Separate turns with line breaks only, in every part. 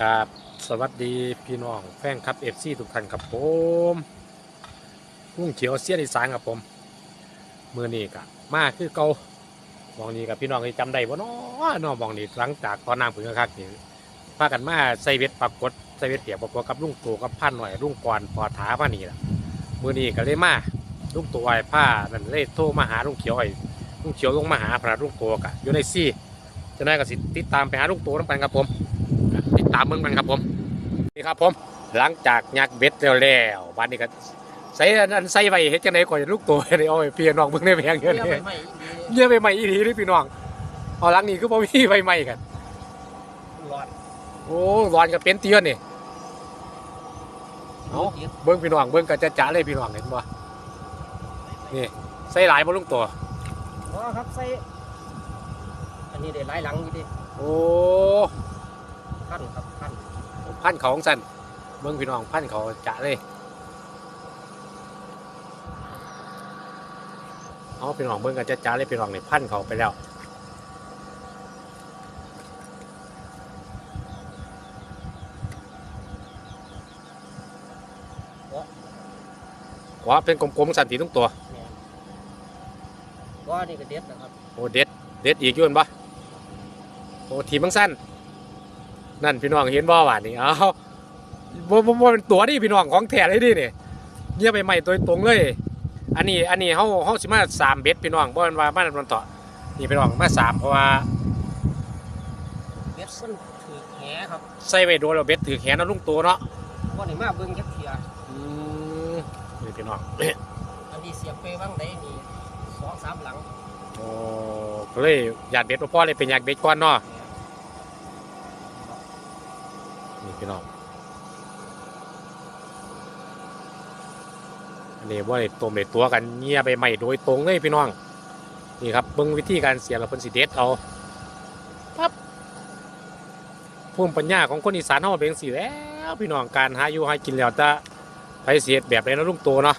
ครับสวัสดีพี่น้องแฟนครับเอฟซีทุกท่านครับผมลุงเขียวเสียดอีสานครับผมมือนี้กะมาคือเกามองนี้กับพี่น้องที่จำได้บ่เนาะน้องมองนี้หลังจากตอนน้ำผึ้งคักนี่พากันมาใส่เวทปรากฏใส่เวทเปียกปรากฏกับลุงตู่กับพันหน่อยลุงกรปอถามานี่ล่ะมือนี้ก็เลยมาลุงตู่ไอ้ผ้านั่นเลยโทรมาหาลุงเขียวไอ้ลุงเขียวลงมาหาพระลุงตู่กะอยู่ในซี่จะได้ก็สิติดตามไปหาลุงตู่น้ำกันครับผม ติดตามเมืองมันครับผมนี่ครับผมหลังจากยักเบ็ดแล้วๆวันนี้ก็ใส่อันใส่ไว้เฮ็ดจังไดก่อนจะลูกตัวเลยโอ้ยพี่น้องเบิ่งได้แพงเยอะ
เรียก
เล
ไป
ย
ใหม่
เยอะไปใหม่อีหลีนี่พี่น้องเอาหลังนี้คือบ่มีไฟใหม่กัน
ร้อน
โอ้ร้อนก็เป็นเตียนนี่เอาเบิ่งพี่น้องเบิ่งก็จะจะเลยพี่น้องเห็นบ่นี่ใส่หลายบ่ลุงตัว
อ๋อครับใส่อันนี้ได้หลายหลังอยู่ดิ
โอ้
พันครับพัน
พันเขาของสันเบิ่งพี่น้องพันเขาจะเลยเอาพี่น้องเบิ่งก็จะจะเลยพี่น้องนี่พันเขาไปแล้วขวาเป็นกลมๆสันติทุกตัว
แม่นว่านี่ก็เด็ดนะครับ
โอ้เด็ดเด็ดอีกอยุ่นปะโอ้ทีมมังสั้น นั่นพี่น้องเห็นบ่หวานนี่เอาบ่บ่บ่เป็นตัวนี่พี่น้องของแท้เลยดิเนี่ยเงียบไปใหม่ตัวตรงเลย อันนี้อันนี้เฮาเฮาสิมาสามเบ็ดพี่น้องบ่แม่นว่ามามันต่อนี่พี่น้องมาสามเพราะว่า
เด็ดมันถือแหครับ
ใส่ไว้โดนแล้วเบ็ดถือแขนเอาลุงตัวเนาะ
ว่านี่มาเบิ่งจักเทีย
อืมนี่พี่น้อง
อันที่เสียบไปบ้างได้นี่สองสามหลัง
โอ้ก็เลยหยาดเบ็ดบ่พอเลยเป็นหยาดเบ็ดก่อนเนาะ นี่พี่น้องอันนี้ว่าได้ตัวเม็ดตัวกันเงียไปใหม่โดยตรงเลยพี่น้อง นี่ครับเบิ่งวิธีการเสียบแล้วเพิ่นสิเด็ดเอาปั๊บภูมิปัญญาของคนอีสานเฮาเป็นจังซี่แล้วพี่น้องการหาอยู่หากินแล้วแต่ไผสิเสียแบบใดเนะลุงโตเนาะ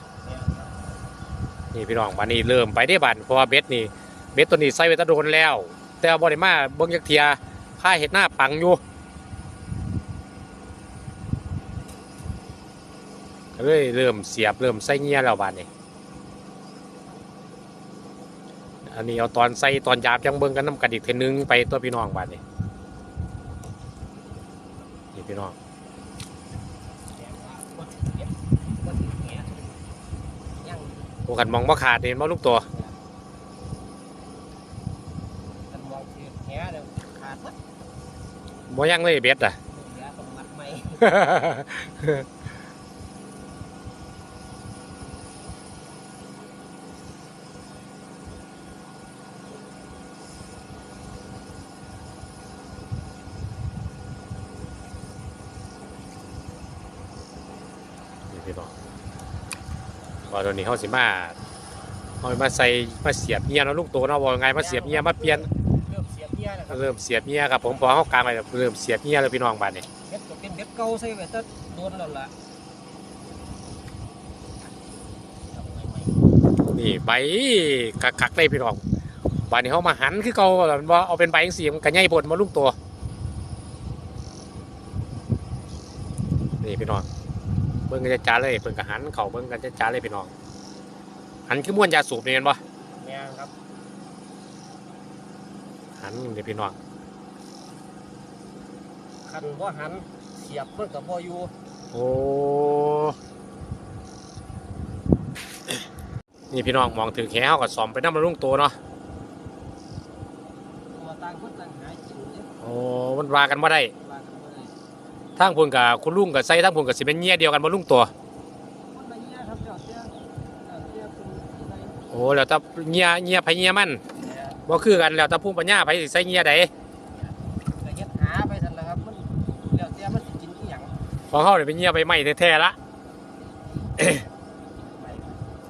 นี่พี่น้องบัดนี้เริ่มไปได้บัดเพราะว่าเบ็ดนี่เบ็ดตัวนี้ใส่ไว้แตะโดนแล้ว แต่ว่าบ่ได้มาเบิ่งจักเทียค่าเห็ดหน้าปังอยู่ เลยเริ่มเสียบเริ่มใส่เงี้ยแล้วบัดนี้อันนี้เอาตอนใส่ตอนยาบจังเบิ่งกันน้ำกันอีกเทนึงไปตัวพี่น้องบัดนี้นี่พี่น้อง
แต่ว่าบ่ถือเด็ดบ่ถือแหยัง
โอ้กันมองบ่ขาดเห็นบ่ลูกตัว
มองถือแหเดี๋ยขาดหมด
บ่ยังเลยเบ็ดอะ
เหลือต้องมัดใหม่
นี่พี่น้องว่า ตอนนี้เขาสิมาเอามาใส่มาเสียบเงียเนาะลูกโตเนาะว่าไงมาเสียบเงียมาเปลี่ยน
เริ่มเสียบเหี้ยแล้วครับ
เริ่มเสียบเงียครับผมพอเขากลางไปเริ่มเสียบเงียแล้วพี่น้องบ้านนี่
เบ็ดก็เป็นเบ็ดเก่าใส่ไว้แต่โดนแล้วล่ะจับใหม่
นี่ใบกักๆเลยพี่น้องบ้านนี้เขามาหันคือเขาว่าเอาเป็นใบจังสีมันกันใหญ่บนมาลูกตัวนี่พี่น้องเบิ้งกันจะจ้าเลยเพิ่นกะหันเขาเบิ้งกันจะจ้าเลยพี่น้องหันคือม้วนยาสูบนี่เห็นปะ
ๆแม่นครับ
หันนี่พี่น้อง
คันบ่หันเสียบมันก็บ่อยู่
โอ้นี่พี่น้องมองถึงแขวกับสอมไปน้ำมันลุ่งตัวเนาะ
ตัวต่างคนต่างหากินเด้
โอ้มันว่ากันมาได้
ว่ากันบ่ได้
ทั้งพุ่นกับคุณลุงกับไส้ทั้งพุ่นกับสิเป็นเงี้ยเดียวกันมาลุ่งตัว
คนละเงี้ยครับเจ้าเตี้ยเจ้าเตี้ยเป็นที่ใด
โอ้แล้วถ้าเงี้ยเงี้ยไผเงี้ยมัน
แหน่
บ่คือกันแล้วถ้าพุ่งปัญญาไผสิใส่เงี้ยใด
ก็เฮ็ดหาไปซั่นล่ะครับมันแล้วแต่มันสิกินอีหยัง
ของเฮาเนี่ยเป็นเงี้ยใบไม้แท้ๆละ
ไป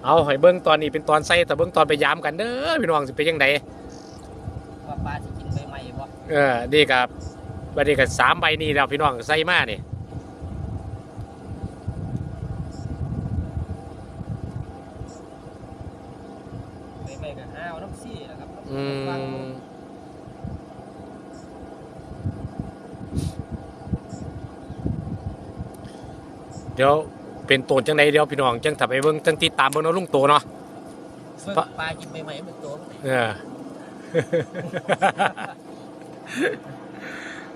เอาให้เบิ่งตอนนี้เป็นตอนใส่แต่เบิ่งตอนไปยามกันเด้อพี่น้องสิเป็นยังไง
ว่าปลาสิกินใบไม้บ่
เออนี่กับ บัดนี้กับสามใบนี้แล้วพี่น้องใส่มานี่
ใบไม้ก็หาเอาน้ำซี่ล่ะครับ
อื
ฟัง
มดี๋ยวเป็นโตนจังไดเดี๋ยวพี่น้องจังถ้าไปเบิ่งจังติดตามเบิ่งเนาะลุงโตเนาะ
เบิ่งปลากินใหม่ๆเป็นตัวมัน
เออ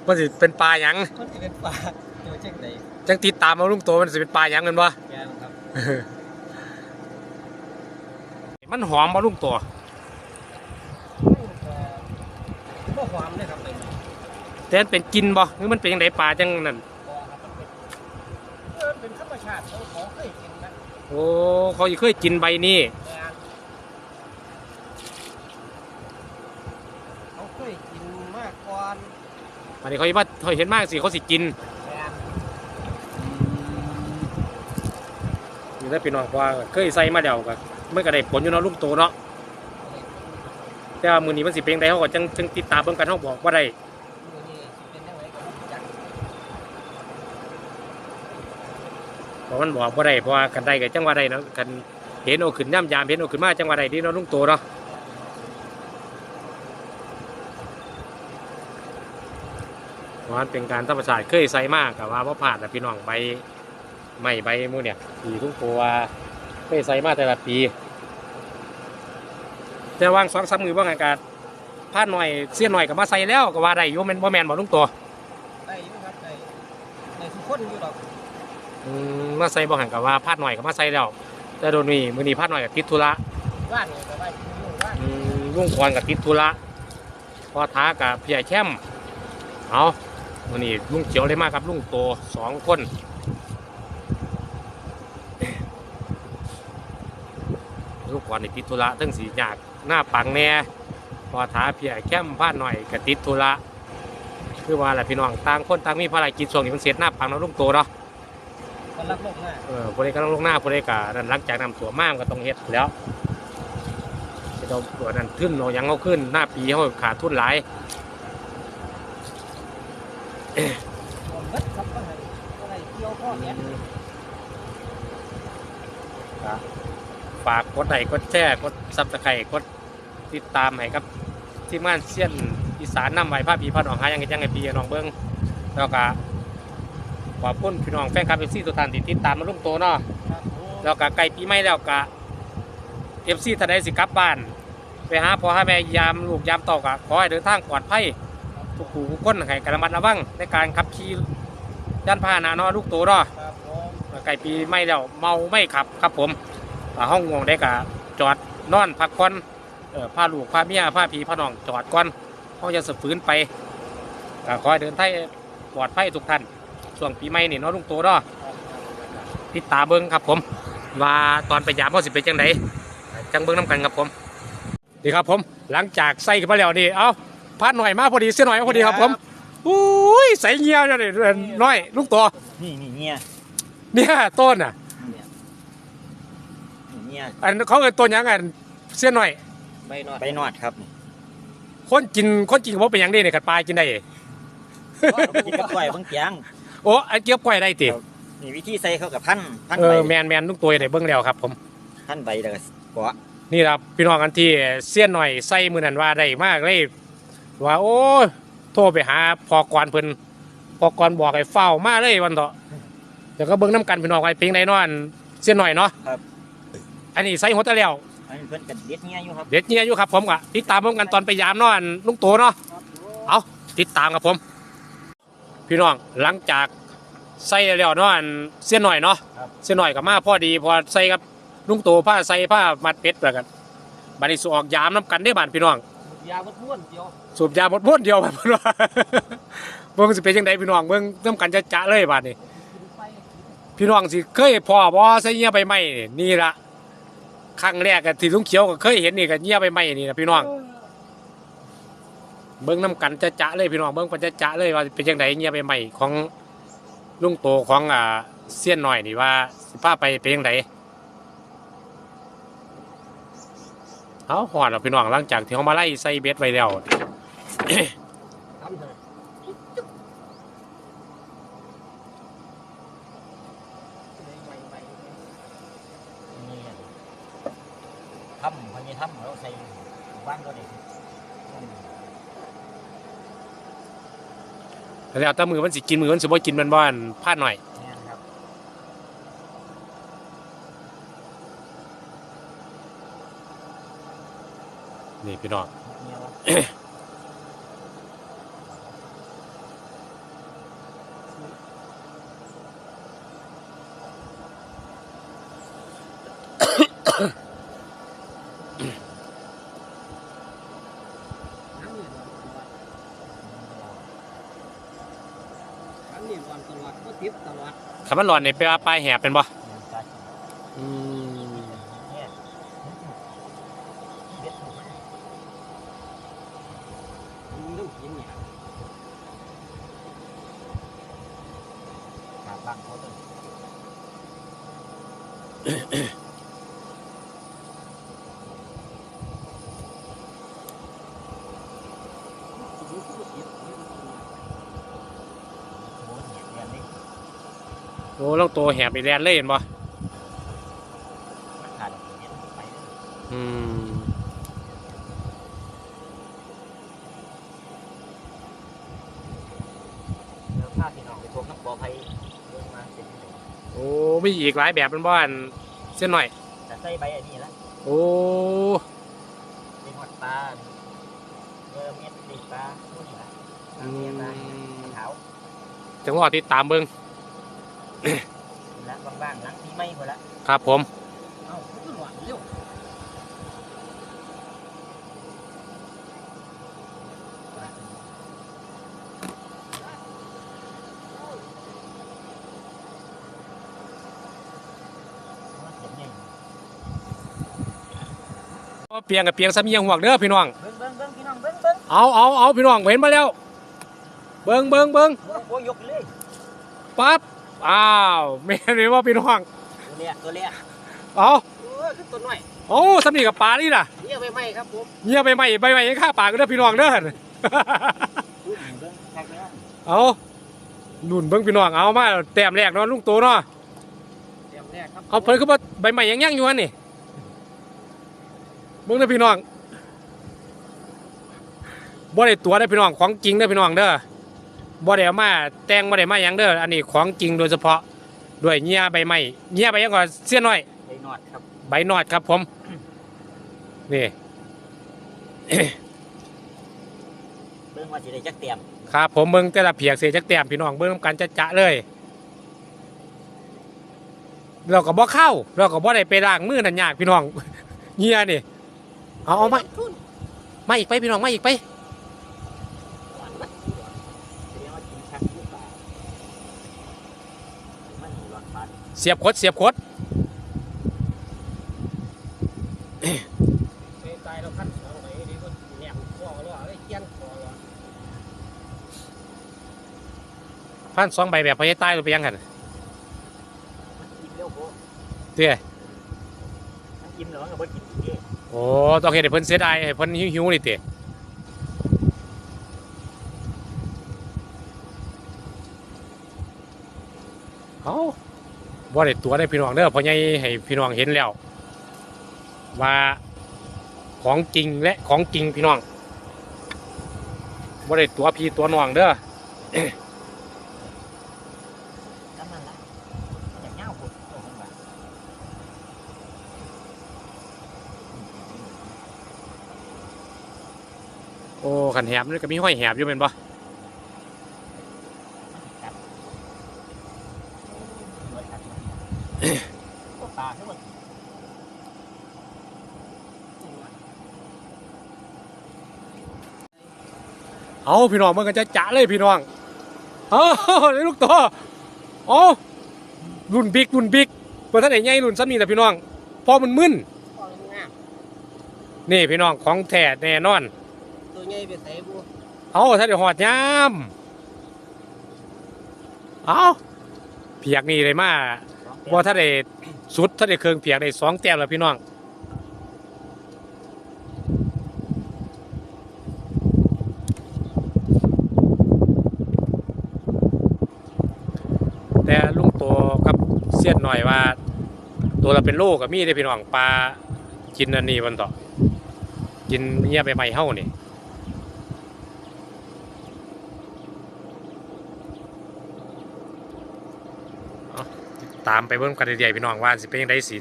มันสิเป็นปลาหยัง
มันจะเป็นปลาตัวเช่นใด
จังติดตามเอาลุงโตมันสิเป็นปลาหยังกันบ่
แกนครับ
มันหอมบ่ลุงโต
ก็ความเลยครับเลย
แต่มันเป็นกินบ่หรือมันเป็นจังไดปลาจังนั่น
พอครับมันเป็นเออเป็นธรรมชาติเขาขอเคยกินนะ
โอ้เขาสิเคยกินใบนี้
แกนเขาเคยกินมากก่อน
อันนี้เขาสิว่าเขาเห็นมากสิเขาสิกิน
นี่
ถ้าพี่น้องว่าเคยใส่มาแล้วก็มันก็ได้ผลอยู่เนาะลุงโตเนาะแต่ว่ามือนี้มันสิเป็นจังไดเขาก็จังจังติดตามเบิ่งกันเฮาบอกว่าได้
เพ
ราะมันบอกว่าได้เพราะว่ากันได้ก็จังว่าได้เนาะกันเห็นเอขึ้นย่ำยามเห็นเอขึ้นมาจังว่าได้ดีเนาะลุงโตเนาะเพราะ มันเป็นการธรรมชาติเคยใส่มากกับว่าว่าผ่านแต่พี่น้องใบไม่ใบหมูเนี่ยปีลุงโตว่าเคยใส่มาแต่ละปี แต่วางสองสามมือว่าไงกันพลาดหน่อยเสี้ยนหน่อยก็มาใส่แล้วก็ว่าได้อยู่แม่นบ่แม่นบ่ลุงโต
ได้อยู่ครับได้ได้ทุกคนอยู่ดอก
อืมมาใส่บ่หันกับว่าพลาดหน่อยก็มาใส่แล้ว แต่โดนมีมือนี้พลาดหน่อยกับติดธุระ
ว่านนี่ก็ได้อยู่ว่าน
อืมลุงควรกับติดธุระพอท้ากับพี่ใหญ่แช่มเอา มือนี้ลุงเขียวเลยมากับ ลุงโตสองคนลุงควรนี่ติดธุระทั้งสีหยากหน้าปังแน่พอท้าพี่ใหญ่แช่มพลาดหน่อยกับติดธุระคือว่าแหละพี่น้องต่างคนต่างมีภารกิจช่วงนี้มันเสร็จหน้าปังเนาะลุงโตเนาะ
คนรักโลกหน้า
เออผู้ใดกำลังลงหน้าผู้ใดกะนั่นหลังจากนำตัวมามก็ต้องเฮ็ดแล้วจะต้องตัวนั้นขึ้นเรายังเอาขึ้นหน้าปีเขาขาดทุนหลาย ฝากกดไลค์กดแชร์กดซับสไครต์กดติดตามให้กับ ทีมงานเซียนอีสานนำไหวภาพพีพาน้องหายังไงยังไงปีน้องเบิ้งแล้วก็ขอบคุณพี่น้องแฟนคลับเอฟซีทุกท่านที่ติดตามมาลุงโตเนาะแล้วก็ใกล้ปีใหม่แล้วก็เอฟซีทนายสิกลับบ้าน ไปหาพ่อหาแม่ยามลูกยามต่ากะขอให้เดินทางปลอดภัย ทุกผู้ทุกคนให้กระมัดระวังในการขับขี่ย่านพาหนะเนาะลูกโตเนาะ
ครับผม
ใกล้ปีใหม่แล้วเมาไม่ขับครับผมอ่าห้องง่วงได้กะจอดนอนพักผ่อนเออพาลูกพาเมียพาพี่พาน้องจอดก่อนเขาจะสะฝืนไปก็ขอให้เดินทางปลอดภัยทุกท่านช่วงปีใหม่นี่เนาะลุงโตเนาะติดตามเบิ้งครับผม ว่าตอนไปยามเขาสิเป็นจังไดจังเบิ้งน้ำกันครับผมดีครับผม หลังจากใส่กันมาแล้วนี่เอา พาดหน่อยมาพอดีเสียหน่อยมาพอดีครับผมอุ้ยใส่เงี้ยวเนี่ยนี่น้อยลูกตัว
นี่นี่เนี่ย
เนี่ยต้นอะ
นี่เนี่ย
อันเขาเอินต้นหยังไงเสียหน่อย
ใบหนอด
ไปนอดครับนี่
คนกินคนกินเขาเป็นหยังดีเนี่ยกัดปลากินได้
กินกับกล้วยบางเกียง
โอ้อันเกี๊ยวก้อยได้ติ
นี่วิธีใส่เข้ากับพันพัน
เอ
ใบ
อแมนแมนลูกตัวได้เบิ้งแล้วครับ ผม
พันใบแล้วก็เกาะ
นี่ครับพี่น้องกันที่เสี้ยนหน่อยใส่มือนันว่าได้มากเลย ว่าโอ้ยโทรไปหาพอกรเพิ่นพอกรบอกให้เฝ้ามาเลยวันเถอะเดี๋ยวก็เบิ้งน้ำกันพี่น้องไว้เพียงใดเนอนเสี้ยนหน่อยเนาะ
ครับ
อันนี้ใส่หัวตะแล้ว
อันนี้เพิ่นกันเด็ดเนี่ยอยู่ครับ
เด็ดเนี่ยอยู่ครับผมกะติดตามผมกันตอนไปยามเนอนลุงโตเนาะเอาติดตามกับผม พี่น้องหลังจากใส่แล้วเนอนเสี้ยนหน่อยเนาะเสี้ยนหน่อยกับมาพอดีพอใส่กับลุงโตผ้าใส่ผ้ามัดเป็ดแล้วกันบัดนี้สออกยามน้ำกันได้อบานพี่น้อง
ยาบดม้วนเดียว
สูบยาหมดม้วนเดียวแบบว่าเบิ่งสิเป็นยังไงพี่น้องเบิ่งน้ำกันจะจะเลยบาดนี้พี่น้องสิเคยพอบ่ใส่เงี้ยใบไม้นี่นี่ละครั้งแรกอะที่ลุงเขียวก็เคยเห็นนี่ก็เงี้ยใบไม้นี่นะพี่น้องเบิ่งน้ำกันจะจะเลยพี่น้องเบิ่งกันจะจะเลยว่าเป็นยังไงเงี้ยใบไม้ของลุงโตของอ่าเสี้ยนหน่อยนี่ว่าสิพาไปเป็นยังไง เอาหอดแล้วพี่น้องหลังจากที่เขามาไล่ใส่เบ็ดไว้แล้ว
ทำเถอะใหม่
นี่ทำพอนี่ทำเราใส่ว่านก็ได้
แล้วแต่มือมันสิกินมือมันสิบ่กินแมันบ้านพลาดหน่อย
เนี่ยครับ
นี่พี่น้อง
เมียวะ
น้ำนี่ร้อนตลอดน้ำนี่ร้อนตลอดก็ติดต ลอด
คำว่าหลอนนี่แปลว่าปลายแหบเป็นบ่
เมียวกาชิ
อืม
เนี่ยเด็ดถูกไหม
มันต้องกินเนี่ย
ขาดบ้างเขาต้อง
กินก็ติด
โอ้เนี่ยเรียนนี่
โอ้ลอง ตัวแหบไปแลนเลยเห็นบ่
มันขาดเรียนไปเลย
อืม
แล้วพาพี่น้องไปทวงน้ำปอไผ่เดินมาเสร็จ
โอ้มีอีกหลายแบบเป็นบ่อันเส้นหน่อย
แต่ใส่ใบอันนี้ละ
โอ้
เป็นหอดปลาเออเม็ดตีปลาพวกนี้ละ
อื
เมียปลา
ม
ขาว
จังหวะติดตามเบิ่ง
และบางๆหลังปีใหม่หมดละ
ครับผม
เอ้ามันก็ร้อนเร็ว
เห็นยัง
เปียงกับเปียงสามียังหวกเด้อพี่น้อง
เบิ้งเบิ้งเบิ้งพี่น้องเบิ้งเบิ้ง
เอาเอาเอาพี่น้องเห็นมาแล้ว เบิ่งเบิ่งเบิ่ง
โอ้ยยกเลย
ปั๊บ อ้าวแม่นเลยว่าพี่น้อง
ตัวเลี้ยตัวเลี้ย
เอา
โอ้ยขึ้นต้นหน่อย
เอาสำนีกับปลานี่ล่ะ
เยี่ยไปไหมครับผม
เงียบไปไหมไปไหมยังฆ่าปลาก็เด้อพี่น้องเด้อ
อุ้ยเบิ้งแท็กเลยนะ
เอานุ่นเบิ่งพี่น้องเอามาแต้มแรกเนาะลุงโตเนาะ
เตรียมแรกครับ
เอาเพิ่นคือว่าใบใหม่ยังยังอยู่อันนี่เบิ่งเด้อพี่น้องบ่ได้ตัวได้อพี่น้องของจริงเด้อพี่น้องเด้อ บ่ได้เอามาแต่งบ่ได้มาหยังเด้ออันนี้ของจริงโดยเฉพาะด้วยเงียใบไม้เงียใบยังก่อนเสี้ยนน้อย
ไอ้นอดครับ
ใบหนอดครับผม นี่
เบิ้งว่าสิได้จักเตรียม
ครับผมเบิ่งแต่ละเพียกเสียจักแต้มพี่น้องเบิ่งนำกันจะจะๆเลย เราก็บ่เข้า เราก็บ่ได้ไปล้างมือนั่นยากพี่น้อง เงียนี่เอาเอามามาอีกไปพี่น้องมาอีกไป
เรียกว่ากินชักหรือเปล่ามันหลอดฟัน
เสียบคดเสียบคด
ไปตายเราขั้นสองไปดีก็แหนมคอแล้วไอ้เกี้ยนคอแล้ว
พันสองใบแบบพยายใต้หรือไปยังกัน
มันกินเร็วโพ
เตี้ย
มันกินเหรอกับว่ากินอีกเด้
โอ้ต้องเห็นให้เพิ่นเสียดายให้เพิ่นหิวๆนี่เตี้ยเอา บ่าได้ตัวได้พี่น้องเด้อพอใหญ่ให้พี่น้องเห็นแล้วว่าของจริงและของจริงพี่น้องบ่าได้ตัวพี่ตัวน้องเด้อ
โอ้หั
นแหบนี่ก็มีห้อยแหบอยู่เป็นบ่
มันกัดเหมือนกัดมันพวกปลาทั้งหมด
เอาพี่น้องมันก็จะจะเลยพี่น้องเอาได้ลูกตัวเอารุ่นบิ๊กรุ่นบิ๊กเปิดท่านไหนใหญ่รุ่นซ้ำนี่แหละพี่น้องพอมันมึน
คอมันงาม
นี่พี่น้องของแท้แน่นอน
ตัวใหญ่ไปใส่บัว
เอาถ้าเดี๋ยวหอดยามเอาเพียกนี่เลยมาว่าถ้าได้สุดถ้าได้เครื่องเพียกได้สองแต้มแล้วพี่น้องแต่ลุงโตกับเสี้ยนหน่อยว่า ตัวเราเป็นโลกับมีได้อพี่น้องปลากินอันนี้วันต่อกินเงียบไปใหม่เฮ้านี่ตามไปเบิ่งกันเรื่อยๆพี่น้องว่าสิเป็นยังไงสิ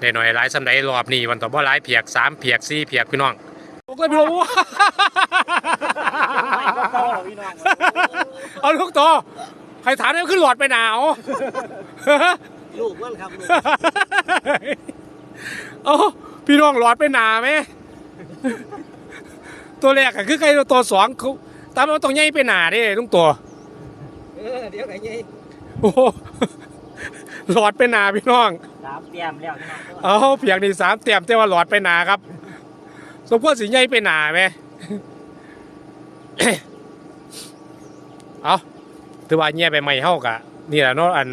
ได้หน่อยหลายสำใดรอบนี้วันต่อบ่หลายเพียกสามเพียกสี่เพียกพี่น้องเลยพี่น้อง
เก้าพี่น้อง
เอาลูกตัวใครถามเนี่ยขึ้นหลอดไปหนาว
ลูกมันครับลูก
เอาพี่น้องหลอดไปหนาไหม ตัวแรกอะคือใครตัวสองเขาตามมาต้องใหญ่ไปหนาเด้ลุงตัว
เออเดี๋ยวไหนยัย
โอ้โหหลอดไปหนาพี่น้อง
สามเตรียมแล้วพี่น้อง
เอาเพียงนี่สามเต็มแต่ว่าหลอดไปหนาครับ สมควรสิใหญ่ไปหนาไหมเอาถือว่าเงียไปใหม่เฮากะนี่แหละเนาะอัน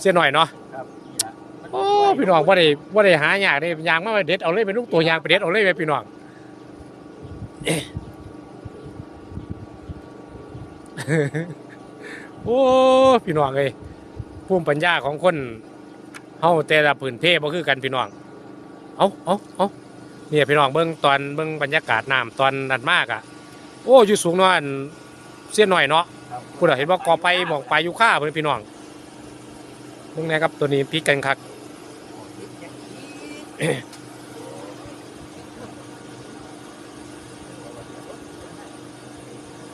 เสียหน่อยเนาะ
ครับนี่ละ
โอ้พี่น้องว่าได้ว่าได้หายากได้ยางมาเด็ดเอาเลยเป็นลูกตัวยางไปเด็ดเอาเลยไปพี่น้องเอ๊ะโอ้พี่น้องเอ้ยภูมิปัญญาของคนเฮาแต่ละพื้นเพบ่คือกันพี่น้องเอาเอาเอาเนี่ยพี่น้องเบิ่งตอนเบิ่งบรรยากาศน้ำตอนนั้นมากอะ โอ้อยู่สูงเนาะอันเสี้ยนหน่อยเนาะ
ครับ
คุณเห็นว่ากอไปหมองไปอยู่ข้าเพื่อนพี่น้อง เบิ่งนะครับตัวนี้พลิกกันคัก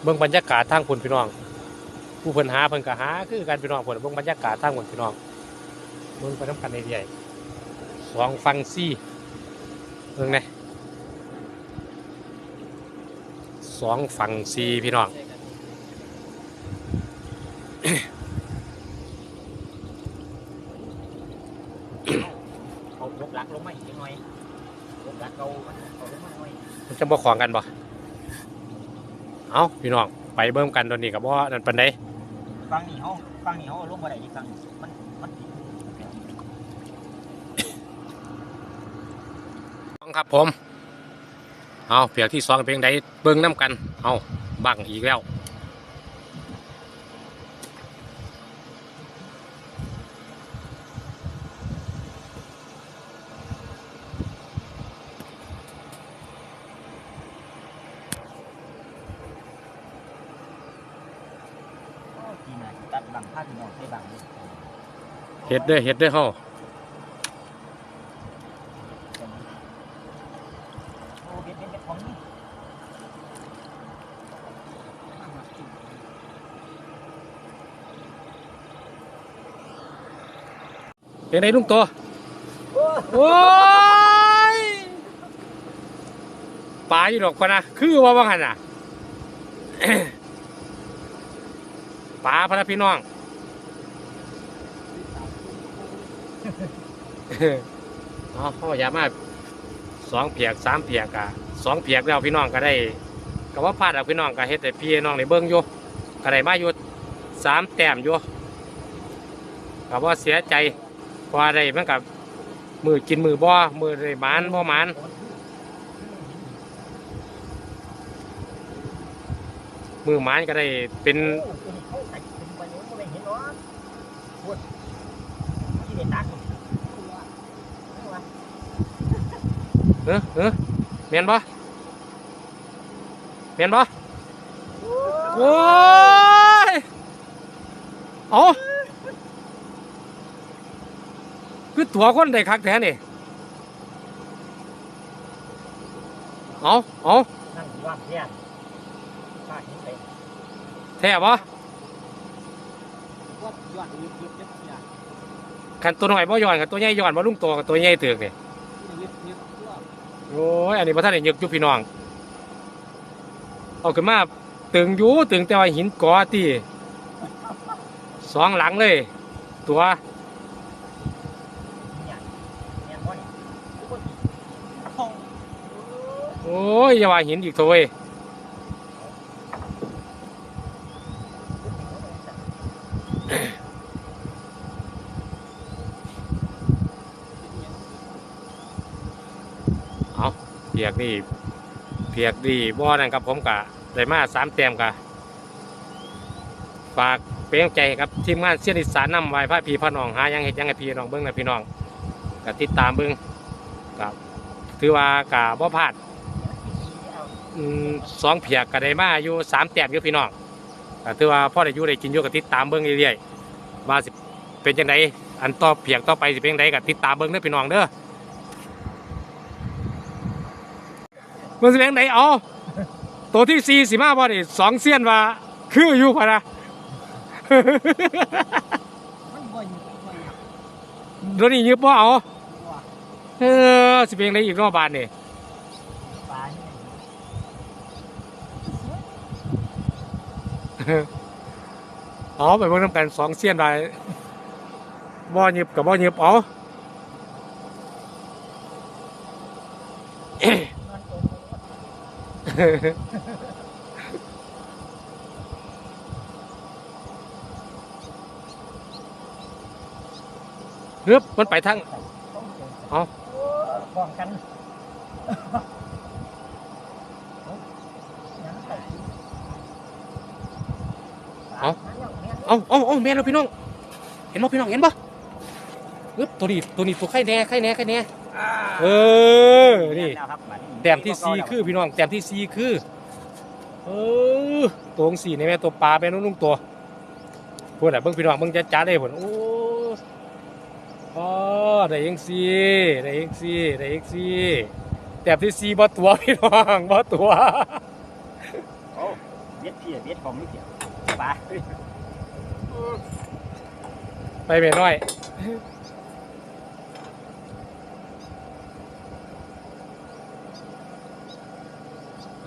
เบิ่งบรรยากาศทางพุ่นพี่น้อง ผู้เพิ่นหาเพิ่นก็หาคือกันพี่น้องเพิ่นเบิ่งบรรยากาศทางพุ่นพี่น้องเบิ่งไปน้ำกันในใหญ่สองฟังซี่เบิ่งไงสองฝั่งซีพี่น้อง
เอายกหลักลงมาอีกหน่อยยกหลัก เก่าเอาลงมาหน่อย
มันจะบ่ขวางกันบ่เอาพี่น้องไปเบิ่มกันตอนนี้กับว่านั่นปันได
ฟังนี่เขาฟังนี่เขาเอาลงมาได้อีกฟังนี่มันมัน
ต้องครับผม เอาเพียงที่สองเพียงใดเบิ่งน้ำกัน เอาบังอีกแล้ว
ตัดบังผ้าน้องให้บังเลย
เฮ็ดเด้อเฮ็ดเด้อเฮา
โอ้เบ็ดเบ็ดเบ็ดของนี่
เพียงลุงตัวโอ้ยปลาอยู่ดอกพะนะคือว่าว่าหันอะ ปลาพะนะพี่น้อง อ๋อเขาอย่ามาสองเพียกสามเพียกอะสองเพียกแล้วพี่น้องก็ได้ก็ว่าพลาดแล้วพี่น้องก็เฮ็ดแต่พี่น้องในเบิ้งอยู่ก็ได้มาอยู่สามแต้มอยู่ก็ว่าเสียใจเพราะว่าได้มันกับมือกินมือบ่อมือได้หมานบ่หมานมือหมานก็ได้เป็น
โอ้ตัวนี้เขาใส่เป็นไปยังไม่ได้เห็นหรอกปวดที่เด็ดตักนี่ไม่ว่า
เออเออเมียนบ่เมียนบ่โอ้ยเอาคือตัวคนได้คักแท้นี่เอาเอา
นั่งว่างเพี้ยนพลาดเห็นไป
แท้บ่
ว่ายอดยึดยึดยึดเนี่ย
คันตัวน้อยบ่ย้อนคันตัวใหญ่ย้อนบ่ลุงตัวกับตัวใหญ่เถือกนี่
ยึดยึดตัว
โอ้ยอันนี้บ่ทันได้ยึกอยู่พี่น้องเอาขึ้นมาตึงอยู่ตึงแต่ว่าหินก่อตีสองหลังเลย ตัว
เนี่ยเนี่ยพ่อเนี่ยทุกคนเอา
โอ้ยอย่าว่าหินอีกโถยเอาเพียกนี่เพียกดีบ่อนั่นครับผมกะได้มาสามแต้มกะฝากเป็นกำลังใจครับทีมงานเสียนอีสานนำไว้พระพี่พระน้องหายังเห็ดยังให้พี่น้องเบิ้งนะพี่น้องกะติดตามเบิ้งกับถือว่ากะบ่พลาดสองเพียกก็ได้มาอยู่สามแต้มอยู่พี่น้องก็ถือว่าพ่อได้อยู่ได้กินอยู่ก็ติดตามเบิ้งเรื่อยๆว่าสิเป็นจังไดอันต่อเพียกต่อไปสิเป็นจังไดก็ติดตามเบิ้งเด้อพี่น้องเด้อ มันสิเป็นไหนเอาตัวที่สี่สิมาบ่นี่สองเสี้ยนว่าคืออยู่พะนะ
มันบ่อยู่บ่อยาก
ตัวนี้ยึบบ่เอา
ตัว
เออสิเป็นไหนอีกรอบบานนี่
ปลาเนี่ย
เอาไปเบิ่งน้ำกันสองเสี้ยนไปบ่ยึบกับบ่ยึบเอา
นอน ตัวมัน
เฮ้ยมันไปทาง
ต้องเจอ
เอา
โอ้ป้องกันยังใส่
เอาเอาเอาแม่เราพี่น้อง เห็นบ่พี่น้องเห็นบ่เอ๊บตัวนี้ตัวนี้ตัวไข่แน่ไข่แน่ไข่แน่ เออ นี่ ต้มที่สี่คือพี่น้องแต้มที่สี่คือเออตัวของสี่ในแม่ตัวปลาเป็นนุ่งๆตัวพวกน่ะเบิ่งพี่น้องเบิ่งจ้าๆได้ผลโอ้อ๋อได้ยังสี่ได้ยังสี่ได้ยังสี่แต้มที่สี่บ่ตัวพี่น้องบ่ตัว
โอ้เบ็ดพี่เบ็ดของนี่เกี่ยวปลา
ไปแม่น้อย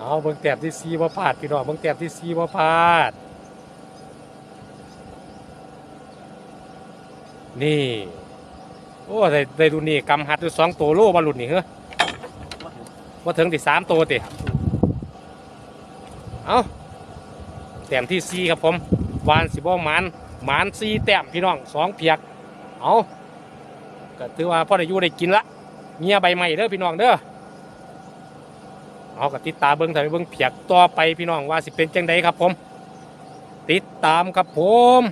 เอาเบิ่งแต้มที่สี่บ่พลาดพี่น้องเบิ่งแต้มที่สี่บ่พลาด นี่ โอ้ได้ได้ดูนี่กำหัดอยู่สองตัวโลบอลลุดนี่เหรอว่าถึงติสามตัวติเอาแต้มที่สี่ครับผมวานสิบ่หมันมันสี่แต้มพี่น้องสองเพียก เอาก็ถือว่าพ่อได้อยู่ได้กินละเงียใบใหม่เด้อพี่น้องเด้อ เอาก็ติดตามเบิ้งถ่ายเบิ้งเพียกต่อไปพี่น้องว่าสิเป็นจังใดครับผม ติดตามครับผม